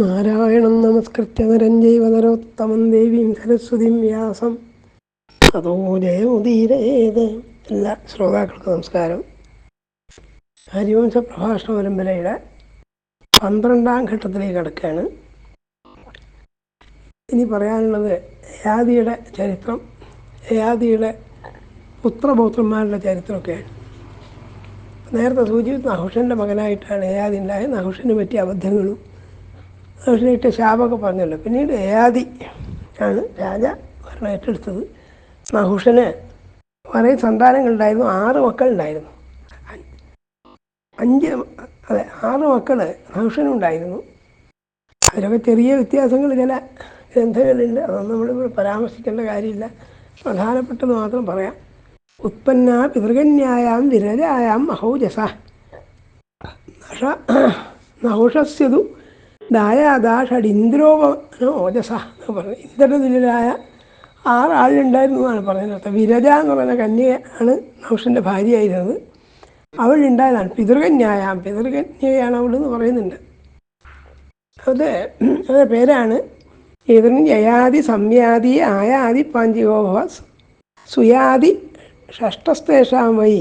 നാരായണം നമസ്കൃത്യ നരം ജൈവ നരോത്തമം ദേവീം സരസ്വതിം വ്യാസം. അതോ എല്ലാ ശ്രോതാക്കൾക്കും നമസ്കാരം. ഹരിവംശ പ്രഭാഷണ പരമ്പരയുടെ പന്ത്രണ്ടാം ഘട്ടത്തിലേക്ക് അടുക്കുകയാണ് ഇനി പറയാനുള്ളത് യാദിയുടെ ചരിത്രം യാദിയുടെ പുത്രപൗത്രന്മാരുടെ ചരിത്രമൊക്കെയാണ്. നേരത്തെ സൂചിപ്പിച്ച നഹുഷന്റെ മകനായിട്ടാണ് യയാതി ഉണ്ടായത്. നഹുഷന് പറ്റിയ അബദ്ധങ്ങളും നഹുഷനിട്ട് ശാപമൊക്കെ പറഞ്ഞല്ലോ. പിന്നീട് ഏയാദി ആണ് രാജ ഭരണം ഏറ്റെടുത്തത്. നഹുഷന് കുറേ സന്താനങ്ങളുണ്ടായിരുന്നു ആറ് മക്കളുണ്ടായിരുന്നു. അഞ്ച് അതെ ആറ് മക്കൾ നഹുഷനുണ്ടായിരുന്നു അതിലൊക്കെ ചെറിയ വ്യത്യാസങ്ങൾ ചില ഗ്രന്ഥങ്ങളുണ്ട് അതൊന്നും നമ്മളിവിടെ പരാമർശിക്കേണ്ട കാര്യമില്ല. പ്രധാനപ്പെട്ടത് മാത്രം പറയാം. ഉത്പന്ന പിതൃകന്യായാം വിരജായാം മഹൗജസ. നഹുഷസ്യതു ദായാദാഷഡിന്ദ്രോപന ഓജസ എന്ന് പറഞ്ഞു ഇന്ദ്രതുല്യരായ ആറാളുണ്ടായിരുന്നു എന്നാണ് പറയുന്നത് വിരജ എന്ന് പറയുന്ന കന്യയാണ് നൗഷന്റെ ഭാര്യയായിരുന്നത്. അവളുണ്ടായതാണ്. പിതൃകന്യായ പിതൃകന്യയാണ് അവൾ എന്ന് പറയുന്നുണ്ട്. അത് അത് പേരാണ് ഇതിന് ജയാതി സംയാതി ആയാതി പാഞ്ചികോഭവ സുയാതി ഷഷ്ടസ്തേഷാം വൈ.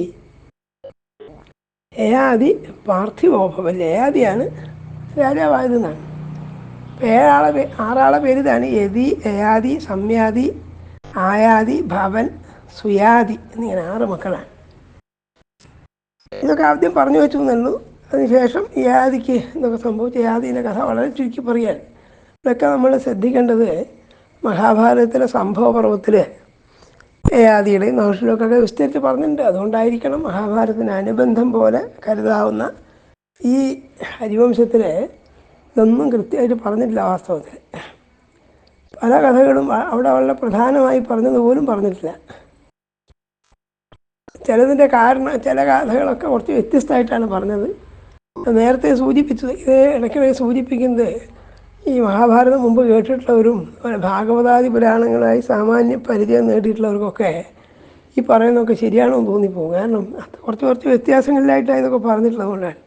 ഏയാതി പാർത്ഥിവോഭവ. ഏയാദിയാണ് രാജാവായതെന്നാണ് ഏഴാളെ ആറാളെ പേര് ഇതാണ്. യതി ഏയാതി സംയാതി ആയാതി ഭവൻ സുയാതി എന്നിങ്ങനെ ആറ് മക്കളാണ്. ഇതൊക്കെ ആദ്യം പറഞ്ഞു വെച്ചു എന്നുള്ളൂ അതിനുശേഷം യാദിക്ക് ഇതൊക്കെ സംഭവിച്ച. യാദീന്റെ കഥ വളരെ ചുരുക്കി പറയാൻ ഇതൊക്കെ നമ്മൾ ശ്രദ്ധിക്കേണ്ടത് മഹാഭാരതത്തിലെ സംഭവപർവത്തിൽ യാദിയുടെയും നൗഷിലൊക്കെ വിസ്തരിച്ച് പറഞ്ഞിട്ടുണ്ട്. അതുകൊണ്ടായിരിക്കണം മഹാഭാരതത്തിന് അനുബന്ധം പോലെ കരുതാവുന്ന ഈ ഹരിവംശത്തിൽ ഇതൊന്നും കൃത്യമായിട്ട് പറഞ്ഞിട്ടില്ല വാസ്തവത്തിൽ. പല കഥകളും അവിടെ വളരെ പ്രധാനമായി പറഞ്ഞതുപോലും പറഞ്ഞിട്ടില്ല. ചിലതിന്റെ കാരണം ചില കഥകളൊക്കെ കുറച്ച് വ്യത്യസ്തമായിട്ടാണ് പറഞ്ഞത്. നേരത്തെ സൂചിപ്പിച്ചത് ഇത് ഇടയ്ക്കിടയ്ക്ക് സൂചിപ്പിക്കുന്നത് ഈ മഹാഭാരതം മുമ്പ് കേട്ടിട്ടുള്ളവരും ഭാഗവതാദി പുരാണങ്ങളായി സാമാന്യ പരിചയം നേടിയിട്ടുള്ളവർക്കൊക്കെ ഈ പറയുന്നതൊക്കെ ശരിയാണോ എന്ന് തോന്നിപ്പോകും. കാരണം കുറച്ച് കുറച്ച് വ്യത്യാസങ്ങളിലായിട്ടാണ് ഇതൊക്കെ പറഞ്ഞിട്ടുള്ളത് കൊണ്ടാണ്.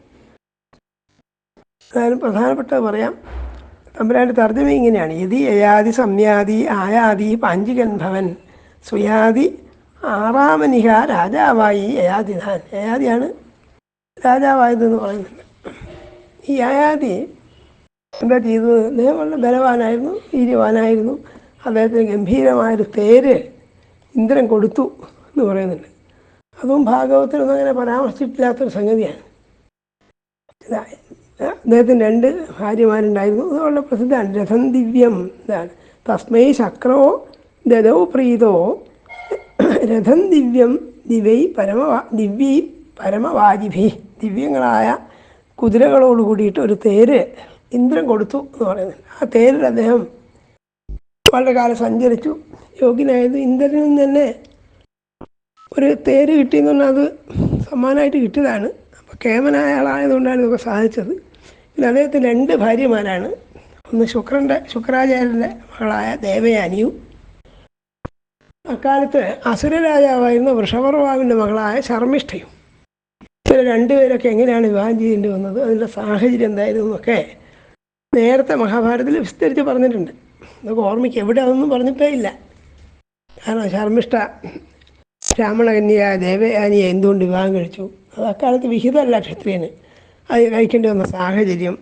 എന്തായാലും പ്രധാനപ്പെട്ടത് പറയാം തമ്പുരാന്റെ തർജമ ഇങ്ങനെയാണ്. യതി യയാതി സംയാതി ആയാതി പാഞ്ചികൻഭവൻ സുയാതി ആറാമനിക രാജാവായി യയാതിനാൻ യയാതിയാണ് രാജാവായതെന്ന് പറയുന്നുണ്ട് ഈ യയാതി എന്താ ചെയ്തത്? അദ്ദേഹം വളരെ ബലവാനായിരുന്നു വീര്യവാനായിരുന്നു. അദ്ദേഹത്തിന് ഗംഭീരമായൊരു തേര് ഇന്ദ്രൻ കൊടുത്തു എന്ന് പറയുന്നുണ്ട്. അതും ഭാഗവത്തിനൊന്നും അങ്ങനെ പരാമർശിച്ചിട്ടില്ലാത്തൊരു സംഗതിയാണ്. അദ്ദേഹത്തിന് രണ്ട് ഭാര്യമാരുണ്ടായിരുന്നു. വളരെ പ്രസിദ്ധമാണ്. രഥം ദിവ്യം ഇതാണ്. തസ്മൈ ശക്രോ ദദോ പ്രീതോ. രഥം ദിവ്യം ദിവൈ പരമ ദിവ്യൈ പരമവാജിഭി. ദിവ്യങ്ങളായ കുതിരകളോട് കൂടിയിട്ട് ഒരു തേര് ഇന്ദ്രൻ കൊടുത്തു എന്ന് പറയുന്നത്. ആ തേരിൽ അദ്ദേഹം വളരെ കാലം സഞ്ചരിച്ചു. യോഗ്യനായത് ഇന്ദ്രനിൽ നിന്ന് തന്നെ ഒരു തേര് കിട്ടിയെന്ന് പറഞ്ഞാൽ അത് സമ്മാനമായിട്ട് കിട്ടിയതാണ്. കേമനായ ആളായതുകൊണ്ടാണ് ഇതൊക്കെ സാധിച്ചത്. പിന്നെ അദ്ദേഹത്തിന് രണ്ട് ഭാര്യമാരാണ്. ഒന്ന് ശുക്രന്റെ ശുക്രാചാര്യന്റെ മകളായ ദേവയാനിയും. അക്കാലത്ത് അസുരരാജാവായിരുന്ന വൃഷഭർവാവിന്റെ മകളായ ശർമ്മിഷ്ഠയും. ഇവർ രണ്ടുപേരൊക്കെ എങ്ങനെയാണ് വിവാഹം ചെയ്യേണ്ടി വന്നത്? അതിന്റെ സാഹചര്യം എന്തായിരുന്നു എന്നൊക്കെ നേരത്തെ മഹാഭാരതത്തിൽ വിസ്തരിച്ച് പറഞ്ഞിട്ടുണ്ട്. ഇതൊക്കെ ഓർമ്മയ്ക്ക് എവിടെ അതൊന്നും പറഞ്ഞിട്ടേ ഇല്ല. കാരണം ശർമ്മിഷ്ഠ രാമണകന്യായ ദേവയാനിയെ എന്തുകൊണ്ട് വിവാഹം കഴിച്ചു? അത് അക്കാലത്ത് വിഹിതമല്ല ക്ഷത്രിയന്. അത് കഴിക്കേണ്ടി വന്ന സാഹചര്യം.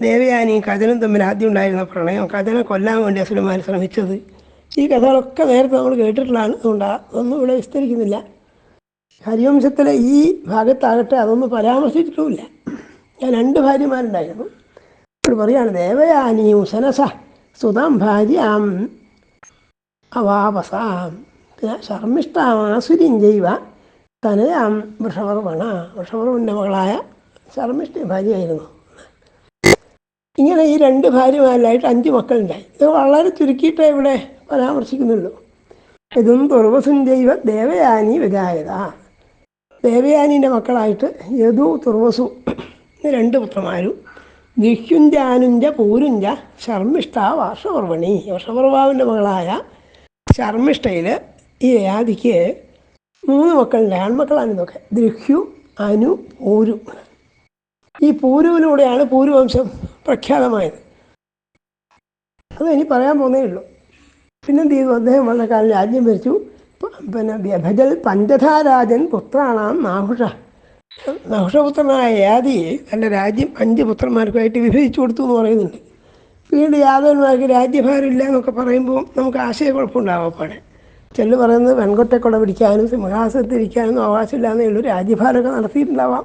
ദേവയാനി കഥനും തമ്മിൽ ആദ്യം ഉണ്ടായിരുന്ന പ്രണയം കഥനെ കൊല്ലാൻ വേണ്ടി അസുരന്മാർ ശ്രമിച്ചത്. ഈ കഥകളൊക്കെ നേരത്തെ നമ്മൾ കേട്ടിട്ടുള്ളതാണ്. അതുകൊണ്ട് അതൊന്നും ഇവിടെ വിസ്തരിക്കുന്നില്ല. ഹരിവംശത്തിലെ ഈ ഭാഗത്താകട്ടെ അതൊന്നും പരാമർശിച്ചിട്ടുമില്ല. ഞാൻ രണ്ട് ഭാര്യമാരുണ്ടായിരുന്നു. ഇവിടെ പറയാണ് ദേവയാനിയും സനസ സുതാം ഭാര്യാം അവാപസാം പിന്നെ തനയാം വൃഷവർവണ വൃഷവർവന്റെ മകളായ ശർമ്മിഷ്ഠി ഭാര്യയായിരുന്നു. ഇങ്ങനെ ഈ രണ്ട് ഭാര്യമാരിലായിട്ട് അഞ്ച് മക്കളുണ്ടായി. ഇത് വളരെ ചുരുക്കിയിട്ടേ ഇവിടെ പരാമർശിക്കുന്നുള്ളൂ. ഇതും തുർവസും ദൈവ ദേവയാനി വിധായത ദേവയാനിന്റെ മക്കളായിട്ട് യദു തുർവസു രണ്ട് പുത്രന്മാരും ദിഹ്യുഞ്ചാനുഞ്ച പൂരുഞ്ച ശർമ്മിഷ്ഠ വർഷപർവണി വർഷപർവാവിന്റെ മകളായ ശർമ്മിഷ്ഠയിൽ ഈ യാദിക്ക് മൂന്ന് മക്കളുണ്ട് ആൺമക്കളാണ് ഇതൊക്കെ ദൃഹ്യു അനു പൂരു. ഈ പൂരുവിലൂടെയാണ് പൂരുവംശം പ്രഖ്യാതമായത്. അത് ഇനി പറയാൻ പോകുന്നേ ഉള്ളൂ. പിന്നെന്ത് ചെയ്തു? അദ്ദേഹം വളരെ കാലം രാജ്യം ഭരിച്ചു. പിന്നെ വ്യഭജൽ പഞ്ചധാരാജൻ പുത്രാണാം നാഹുഷ. നഹുഷപുത്രനായ യാദിയെ തന്റെ രാജ്യം അഞ്ച് പുത്രന്മാർക്കുമായിട്ട് വിഭജിച്ചു കൊടുത്തു എന്ന് പറയുന്നുണ്ട്. പിന്നീട് യാദവന്മാർക്ക് രാജ്യഭാരം ഇല്ല എന്നൊക്കെ പറയുമ്പോൾ നമുക്ക് ആശയക്കുഴപ്പമുണ്ടാവും അപ്പാടെ ചെല്ലു പറയുന്നത് വെൺകൊറ്റക്കുട പിടിക്കാനും സിംഹാസനത്തിരിക്കാനും അവകാശമില്ലാന്നേ ഉള്ളൂ രാജ്യഭാരമൊക്കെ നടത്തിയിട്ടുണ്ടാവാം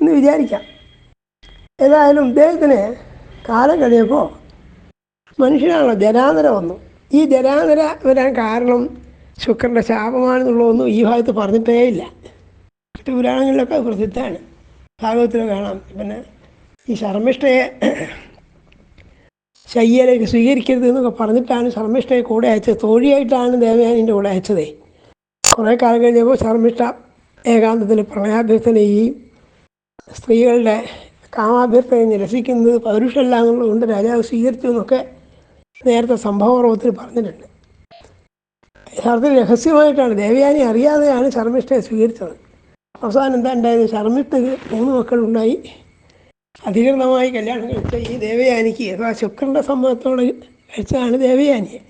എന്ന് വിചാരിക്കാം. ഏതായാലും ഇദ്ദേഹത്തിന് കാലം കഴിയപ്പോൾ മനുഷ്യനാണല്ലോ ജനാന്തര വന്നു. ഈ ജനാന്തര വരാൻ കാരണം ശുക്രന്റെ ശാപമാണെന്നുള്ളതൊന്നും ഈ ഭാഗത്ത് പറഞ്ഞിട്ടേ ഇല്ല. മറ്റു പുരാണങ്ങളിലൊക്കെ പ്രസിദ്ധമാണ്. ഭാഗവത്തിൽ കാണാം. പിന്നെ ഈ ശർമ്മിഷ്ഠയെ ശയ്യയിലേക്ക് സ്വീകരിക്കരുത് എന്നൊക്കെ പറഞ്ഞിട്ടാണ് ശർമ്മിഷ്ഠയെ കൂടെ അയച്ചത്. തോഴിയായിട്ടാണ് ദേവയാനിന്റെ കൂടെ അയച്ചതേ. കുറേ കാലം കഴിഞ്ഞപ്പോൾ ശർമ്മിഷ്ഠ ഏകാന്തത്തിൽ പ്രണയാഭ്യർത്ഥന ചെയ്യും. സ്ത്രീകളുടെ കാമാഭ്യർത്ഥന നിരസിക്കുന്നത് പൗരുഷമല്ല എന്നുള്ളതുകൊണ്ട് രാജാവ് സ്വീകരിച്ചു എന്നൊക്കെ നേരത്തെ സംഭവപർവത്തിൽ പറഞ്ഞിട്ടുണ്ട്. യഥാർത്ഥത്തിൽ രഹസ്യമായിട്ടാണ് ദേവയാനി അറിയാതെയാണ് ശർമ്മിഷ്ഠയെ സ്വീകരിച്ചത്. അവസാനം എന്താ ഉണ്ടായത്? ശർമ്മിഷ്ഠക്ക് മൂന്ന് മക്കളുണ്ടായി. അധികൃതമായി കല്യാണം കഴിച്ച ഈ ദേവയാനിക്ക് അഥവാ ശുക്രന്റെ സമ്മതത്തോടെ കഴിച്ചതാണ് ദേവയാനിയെ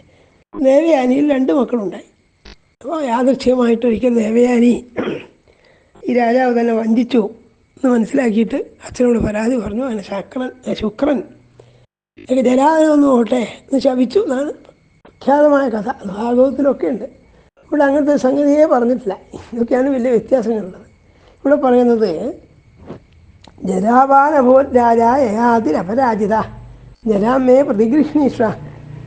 ദേവയാനിയിൽ രണ്ട് മക്കളുണ്ടായി. അപ്പോൾ യാദൃശ്യമായിട്ടൊരിക്കൽ ദേവയാനി ഈ രാജാവ് തന്നെ വഞ്ചിച്ചു എന്ന് മനസ്സിലാക്കിയിട്ട് അച്ഛനോട് പരാതി പറഞ്ഞു അങ്ങനെ ശക്രൻ ശുക്രൻ എനിക്ക് ജലാതനൊന്നും പോട്ടെ എന്ന് ശപിച്ചു. എന്നാണ് വിഖ്യാതമായ കഥ. ഭാഗവതത്തിലൊക്കെ ഉണ്ട്. ഇവിടെ അങ്ങനത്തെ സംഗതിയെ പറഞ്ഞിട്ടില്ല. ഇതൊക്കെയാണ് വലിയ വ്യത്യാസങ്ങളുള്ളത്. ഇവിടെ പറയുന്നത് ജരാപാനഭോരാജാതിരപരാജിത ജരാമേ പ്രതിഗൃഹീഷ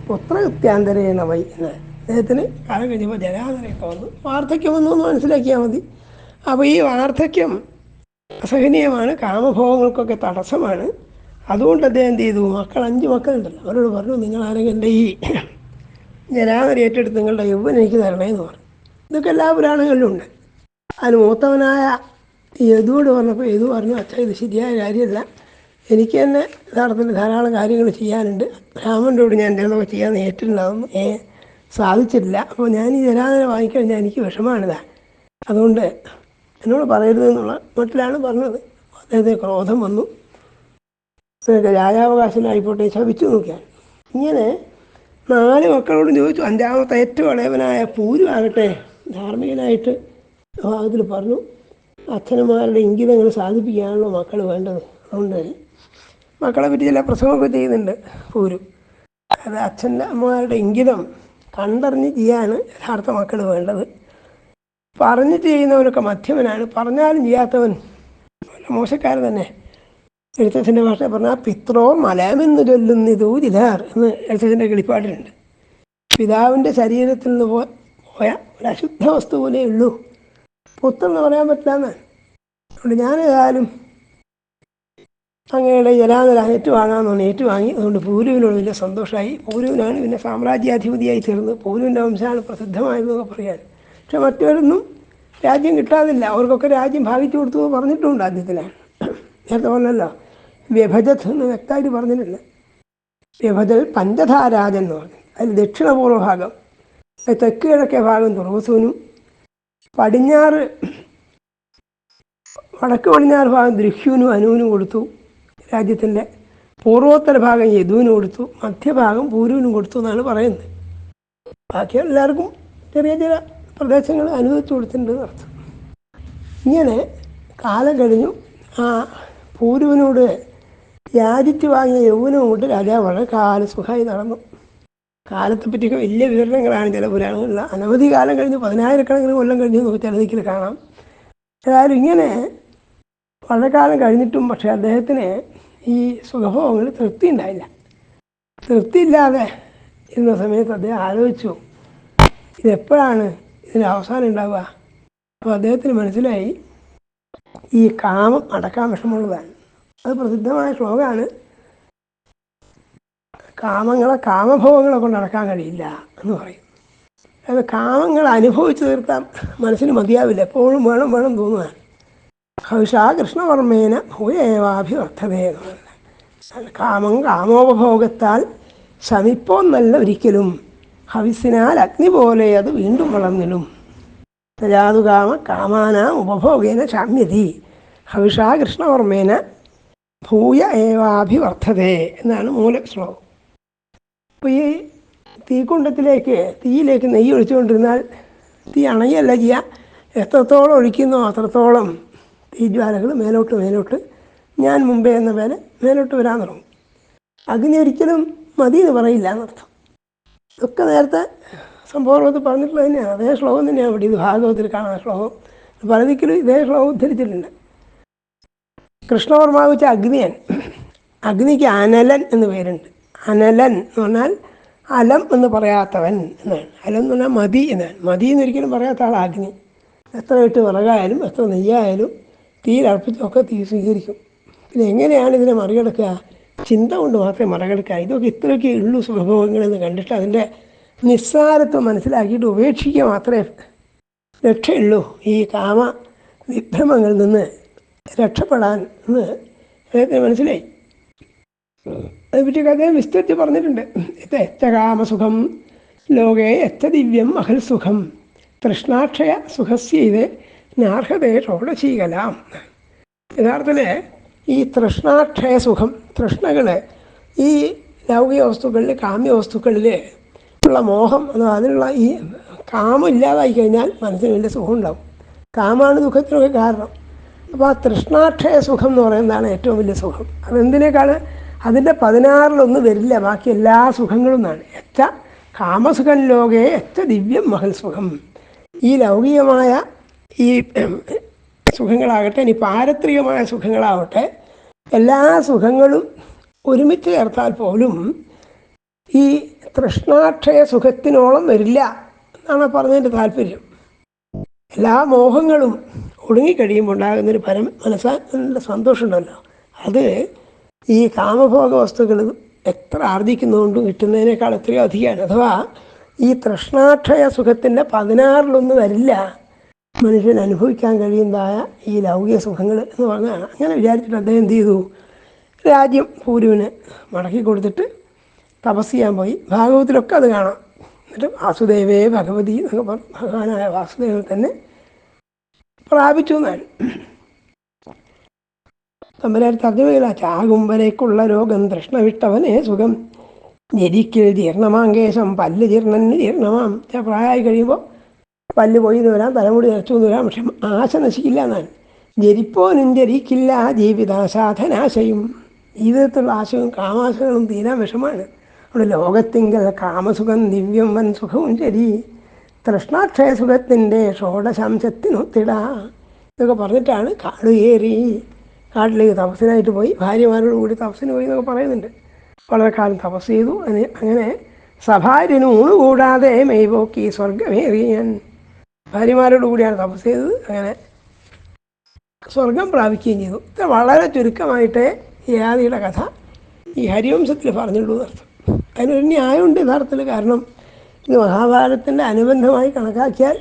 പുത്രകൃത്യാന്തരേണ വൈ എന്ന് അദ്ദേഹത്തിന് കാലം കഴിഞ്ഞപ്പോൾ ജരാതനയൊക്കെ വന്നു വാർദ്ധക്യം വന്നു എന്ന് മനസ്സിലാക്കിയാൽ മതി. അപ്പോൾ ഈ വാർദ്ധക്യം അസഹനീയമാണ്. കാമഭോഗങ്ങൾക്കൊക്കെ തടസ്സമാണ്. അതുകൊണ്ട് അദ്ദേഹം എന്ത് ചെയ്തു? മക്കൾ അഞ്ച് മക്കളുണ്ടല്ലോ. അവരോട് പറഞ്ഞു നിങ്ങൾ ആരെങ്കിലും എന്റെ ഈ ജരാതന ഏറ്റെടുത്ത് നിങ്ങളുടെ യൗവനെനിക്ക് തരണേന്ന് പറഞ്ഞു. ഇതൊക്കെ എല്ലാ പുരാണങ്ങളിലും ഉണ്ട്. അതിന് മൂത്തവനായ യദുവോട് പറഞ്ഞപ്പോൾ യദു പറഞ്ഞു അച്ഛാ ഇത് ശരിയായ കാര്യമല്ല. എനിക്ക് തന്നെ യഥാർത്ഥത്തിൽ ധാരാളം കാര്യങ്ങൾ ചെയ്യാനുണ്ട്. ബ്രാഹ്മണരോട് ഞാൻ എന്തെങ്കിലുമൊക്കെ ചെയ്യാൻ ഏറ്റിട്ടുണ്ടാവും ഏ സാധിച്ചിട്ടില്ല. അപ്പോൾ ഞാൻ ഈ വാങ്ങിക്കാൻ വാങ്ങിക്കഴിഞ്ഞാൽ എനിക്ക് വിഷമാണിതാ അതുകൊണ്ട് എന്നോട് പറയരുത് എന്നുള്ള മട്ടിലാണ് പറഞ്ഞത്. അദ്ദേഹത്തിന് ക്രോധം വന്നു. രാജാവകാശനായിപ്പോട്ടെ ശപിച്ചു നോക്കിയാൽ. ഇങ്ങനെ നാല് മക്കളോടും ചോദിച്ചു അഞ്ചാമത്തെ ഏറ്റവും ഇളയവനായ പൂരു ആകട്ടെ? ധാർമ്മികനായിട്ട് ഭാഗത്തിൽ പറഞ്ഞു. അച്ഛനമാരുടെ ഇംഗിതങ്ങൾ സാധിപ്പിക്കാനുള്ള മക്കൾ വേണ്ടത് അതുകൊണ്ട് മക്കളെ പറ്റി ചില പ്രസവമൊക്കെ ചെയ്യുന്നുണ്ട് പോരും. അത് അച്ഛന്റെ അമ്മമാരുടെ ഇംഗിതം കണ്ടറിഞ്ഞ് ചെയ്യാണ് യഥാർത്ഥ മക്കൾ വേണ്ടത്. പറഞ്ഞിട്ട് ചെയ്യുന്നവനൊക്കെ മധ്യമനാണ്. പറഞ്ഞാലും ചെയ്യാത്തവൻ മോശക്കാരൻ തന്നെ. എഴുത്തച്ഛന്റെ ഭാഷ പറഞ്ഞാൽ പിത്രോ മലയമെന്ന് ചൊല്ലുന്നിതു ജിതാർ എന്ന് എഴുത്തച്ഛന്റെ കിളിപ്പാട്ടിലുണ്ട്. പിതാവിന്റെ ശരീരത്തിൽ നിന്ന് പോയ ഒരു അശുദ്ധ വസ്തു പോലെ എന്ന് പറയാൻ പറ്റില്ലെന്ന്. അതുകൊണ്ട് ഞാൻ ഏതായാലും അങ്ങയുടെ ഏറ്റുവാങ്ങാന്ന് ഏറ്റുവാങ്ങാമെന്നാണ് ഏറ്റുവാങ്ങി അതുകൊണ്ട് പൂരുവിനോട് വലിയ സന്തോഷമായി പൂരുവിനാണ് പിന്നെ സാമ്രാജ്യാധിപതിയായി തീർന്നത്. പൂരുവിന്റെ വംശമാണ് പ്രസിദ്ധമായതെന്നൊക്കെ പറയാൻ. പക്ഷെ മറ്റവരൊന്നും രാജ്യം കിട്ടാതില്ല. അവർക്കൊക്കെ രാജ്യം ഭാഗിച്ചു കൊടുത്തു പറഞ്ഞിട്ടുണ്ട് ആദ്യത്തിന് നേരത്തെ പറഞ്ഞല്ലോ വ്യഭജത് എന്ന് വ്യക്തമായിട്ട് പറഞ്ഞിട്ടില്ല വ്യഭജൽ പഞ്ചധാരാജൻ എന്ന് പറഞ്ഞു. അതിൽ ദക്ഷിണപൂർവ ഭാഗം തെക്ക് കിഴക്കേ ഭാഗം തുറവസൂനും പടിഞ്ഞാറ് വടക്ക് പടിഞ്ഞാറ് ഭാഗം ദൃഹ്യൂനും അനുവിനും കൊടുത്തു. രാജ്യത്തിന്റെ പൂർവോത്തര ഭാഗം യദുവിന് കൊടുത്തു. മധ്യഭാഗം പൂരുവിനും കൊടുത്തു എന്നാണ് പറയുന്നത്. ബാക്കി എല്ലാവർക്കും ചെറിയ ചെറിയ പ്രദേശങ്ങൾ അനുവദിച്ചു കൊടുത്തിട്ടുണ്ട് അർത്ഥം. ഇങ്ങനെ കാലം കഴിഞ്ഞു. ആ പൂരുവിനോട് യാചിച്ച് വാങ്ങിയ യൗവനം കൊണ്ട് രാജാവ് വളരെ കാലസുഖമായി നടന്നു. കാലത്തെ പറ്റിയൊക്കെ വലിയ വിവരണങ്ങളാണ് ചില പുരാണങ്ങളിൽ. അനവധി കാലം കഴിഞ്ഞ് പതിനായിരക്കണക്കിന് കൊല്ലം കഴിഞ്ഞ് നമുക്ക് കാണാം. ഏതായാലും ഇങ്ങനെ വളരെ കാലം കഴിഞ്ഞിട്ടും പക്ഷേ അദ്ദേഹത്തിന് ഈ സുഖഭോഗങ്ങൾ തൃപ്തി ഉണ്ടായില്ല. തൃപ്തിയില്ലാതെ ഇരുന്ന സമയത്ത് അദ്ദേഹം ആലോചിച്ചു ഇതെപ്പോഴാണ് ഇതിന്റെ അവസാനം ഉണ്ടാവുക? അപ്പോൾ അദ്ദേഹത്തിന് മനസ്സിലായി ഈ കാമം അടക്കാൻ വിഷമമുള്ളതാണ്. അത് പ്രസിദ്ധമായ ശ്ലോകമാണ്. കാമങ്ങളെ കാമഭോഗങ്ങളെ കൊണ്ട് നടക്കാൻ കഴിയില്ല എന്ന് പറയും. അത് കാമങ്ങൾ അനുഭവിച്ചു തീർക്കാൻ മനസ്സിന് മതിയാവില്ല. എപ്പോഴും വേണം വേണം തോന്നുകയാണ് ഹൗഷാ കൃഷ്ണവർമ്മേന ഭൂയേവാഭിവർദ്ധതേ കാമം കാമോപഭോഗത്താൽ ശമിപ്പോന്നല്ല ഒരിക്കലും. ഹവിസിനാൽ അഗ്നി പോലെ അത് വീണ്ടും വളർന്നിടും. തജാതുകാമ കാമാനാം ഉപഭോഗേന ശാമ്യതി ഹവിഷാ കൃഷ്ണവർമ്മേന ഭൂയ ഏവാഭിവർദ്ധതേ എന്നാണ് മൂലശ്ലോകം. അപ്പോൾ ഈ തീക്കുണ്ടത്തിലേക്ക് തീയിലേക്ക് നെയ്യ് ഒഴിച്ചുകൊണ്ടിരുന്നാൽ തീ അണയല്ല ചെയ്യുക എത്രത്തോളം ഒഴിക്കുന്നോ അത്രത്തോളം തീജ്വാലകൾ മേലോട്ട് മേലോട്ട്. ഞാൻ മുമ്പേ എന്ന പോലെ മേലോട്ട് വരാൻ തുടങ്ങും. അഗ്നി ഒരിക്കലും മതി എന്ന് പറയില്ല എന്നർത്ഥം. ഇതൊക്കെ നേരത്തെ സംഭവത്തിൽ പറഞ്ഞിട്ടുള്ളത് തന്നെയാണ് അതേ ശ്ലോകം തന്നെയാണ് ഇവിടെ ഇത് ഭാഗവത്തിൽ കാണുന്ന ശ്ലോകം. പലതിക്കലും ഇതേ ശ്ലോകം ഉദ്ധരിച്ചിട്ടുണ്ട്. കൃഷ്ണവർമാവ് വെച്ച അഗ്നിയൻ അഗ്നിക്ക് അനലൻ എന്ന് പേരുണ്ട്. അനലൻ എന്ന് പറഞ്ഞാൽ അലം എന്ന് പറയാത്തവൻ എന്നാണ്. അലം എന്ന് പറഞ്ഞാൽ മതി എന്നാണ്. മതി എന്നൊരിക്കലും പറയാത്ത ആൾ അഗ്നി എത്ര ഇട്ട് വിറകായാലും എത്ര നെയ്യായാലും തീരർപ്പിച്ചൊക്കെ തീ സ്വീകരിക്കും. പിന്നെ എങ്ങനെയാണ് ഇതിനെ മറികടക്കുക? ചിന്ത കൊണ്ട് മാത്രമേ മറികടക്കുക. ഇതൊക്കെ ഇത്രയൊക്കെ ഉള്ളൂ സുഖഭോഗങ്ങളെന്ന് കണ്ടിട്ട് അതിന്റെ നിസ്സാരത്വം മനസ്സിലാക്കിയിട്ട് ഉപേക്ഷിക്കുക മാത്രമേ രക്ഷയുള്ളൂ ഈ കാമ വിഭ്രമങ്ങളിൽ നിന്ന് രക്ഷപ്പെടാൻ എന്ന് അദ്ദേഹത്തിന് മനസ്സിലായി. അതിനെപ്പറ്റി അദ്ദേഹം വിസ്തരിച്ച് പറഞ്ഞിട്ടുണ്ട്. ഇത് കാമസുഖം ലോകേ എത്ര ദിവ്യം മഹൽ സുഖം. തൃഷ്ണാക്ഷയ സുഖസ്യത് നാർഹതേ ഷോഡശീകലാം. യഥാർത്ഥത്തിൽ ഈ തൃഷ്ണാക്ഷയ സുഖം തൃഷ്ണകൾ ഈ ലൗകിക വസ്തുക്കളിൽ കാമ്യ വസ്തുക്കളിൽ ഉള്ള മോഹം അതിനുള്ള ഈ കാമം ഇല്ലാതായി കഴിഞ്ഞാൽ മനസ്സിന് വലിയ സുഖം ഉണ്ടാവും. കാമാണ് ദുഃഖത്തിനൊക്കെ കാരണം. അപ്പോൾ ആ തൃഷ്ണാക്ഷയ സുഖം എന്ന് പറയുന്നതാണ് ഏറ്റവും വലിയ സുഖം. അതെന്തിനേക്കാണ് അതിന്റെ പതിനാറിലൊന്നും വരില്ല ബാക്കി എല്ലാ സുഖങ്ങളും എന്നാണ് എത്ര കാമസുഖം ലോകേ എത്ര ദിവ്യം മഹൽ സുഖം. ഈ ലൗകികമായ ഈ സുഖങ്ങളാകട്ടെ ഇനി പാരത്രികമായ സുഖങ്ങളാവട്ടെ എല്ലാ സുഖങ്ങളും ഒരുമിച്ച് ചേർത്താൽ പോലും ഈ തൃഷ്ണാക്ഷയ സുഖത്തിനോളം വരില്ല എന്നാണ് പറഞ്ഞതിന്റെ താല്പര്യം. എല്ലാ മോഹങ്ങളും ഒടുങ്ങിക്കഴിയുമ്പോൾ ഉണ്ടാകുന്നൊരു പരം മനസ്സാ സന്തോഷമുണ്ടല്ലോ. അത് ഈ കാമഭോഗ വസ്തുക്കൾ എത്ര ആർജിക്കുന്നതുകൊണ്ടും കിട്ടുന്നതിനേക്കാൾ എത്രയോ അധികമാണ്. അഥവാ ഈ തൃഷ്ണാക്ഷയ സുഖത്തിന്റെ പതിനാറിലൊന്നും വരില്ല. മനുഷ്യൻ അനുഭവിക്കാൻ കഴിയുന്നതായ ഈ ലൗകിക സുഖങ്ങൾ എന്ന് പറഞ്ഞാണ്. അങ്ങനെ വിചാരിച്ചിട്ട് അദ്ദേഹം എന്ത് ചെയ്തു? രാജ്യം പൂരുവിന് മടക്കി കൊടുത്തിട്ട് തപസ് ചെയ്യാൻ പോയി. ഭാഗവതത്തിലൊക്കെ അത് കാണാം. എന്നിട്ട് വാസുദേവേ ഭഗവതി എന്നൊക്കെ പറഞ്ഞു ഭഗവാനായ വാസുദേവൻ തന്നെ പ്രാപിച്ചു എന്നാണ്. തമ്പരാർ തർജമയില്ല ചാകുമ്പലേക്കുള്ള രോഗം തൃഷ്ണവിട്ടവനെ സുഖം. ഞെരിക്കൽ ജീർണമാങ്കേശം പല്ല് ജീർണന് ജീർണമാം. പ്രായമായി കഴിയുമ്പോൾ പല്ല് പോയി വരാം തലമുടി നിറച്ചു വരാം. പക്ഷെ ആശ നശിക്കില്ല എന്നാണ് ജരിപ്പോനും ജരിക്കില്ല ജീവിതാസാധനാശയും ജീവിതത്തിലുള്ള ആശയും കാമാശകളും തീരാൻ വിഷമാണ്. അവിടെ ലോകത്തിങ്കൽ കാമസുഖം ദിവ്യം വൻ സുഖവും ശരി തൃഷ്ണാക്ഷയ സുഖത്തിന്റെ ഷോഡശാംശത്തിനൊത്തിട. ഇതൊക്കെ പറഞ്ഞിട്ടാണ് കാടുകേറി. കാട്ടിലേക്ക് തപസ്സിനായിട്ട് പോയി. ഭാര്യമാരോട് കൂടി തപസ്സിന് പോയി എന്നൊക്കെ പറയുന്നുണ്ട്. വളരെ കാലം തപസ് ചെയ്തു. അങ്ങനെ സഭാര്യന് ഊണ് കൂടാതെ മെയ്പോക്കി സ്വർഗമേറി ഞാൻ ഭാര്യമാരോട് കൂടിയാണ് തപസ് ചെയ്തത്. അങ്ങനെ സ്വർഗം പ്രാപിക്കുകയും ചെയ്തു. ഇത് വളരെ ചുരുക്കമായിട്ട് യാദിയുടെ കഥ ഈ ഹരിവംശത്തിൽ പറഞ്ഞുള്ളൂ എന്നർത്ഥം. അതിനൊരു ന്യായമുണ്ട് യഥാർത്ഥത്തിൽ. കാരണം ഇത് മഹാഭാരതത്തിന്റെ അനുബന്ധമായി കണക്കാക്കിയാൽ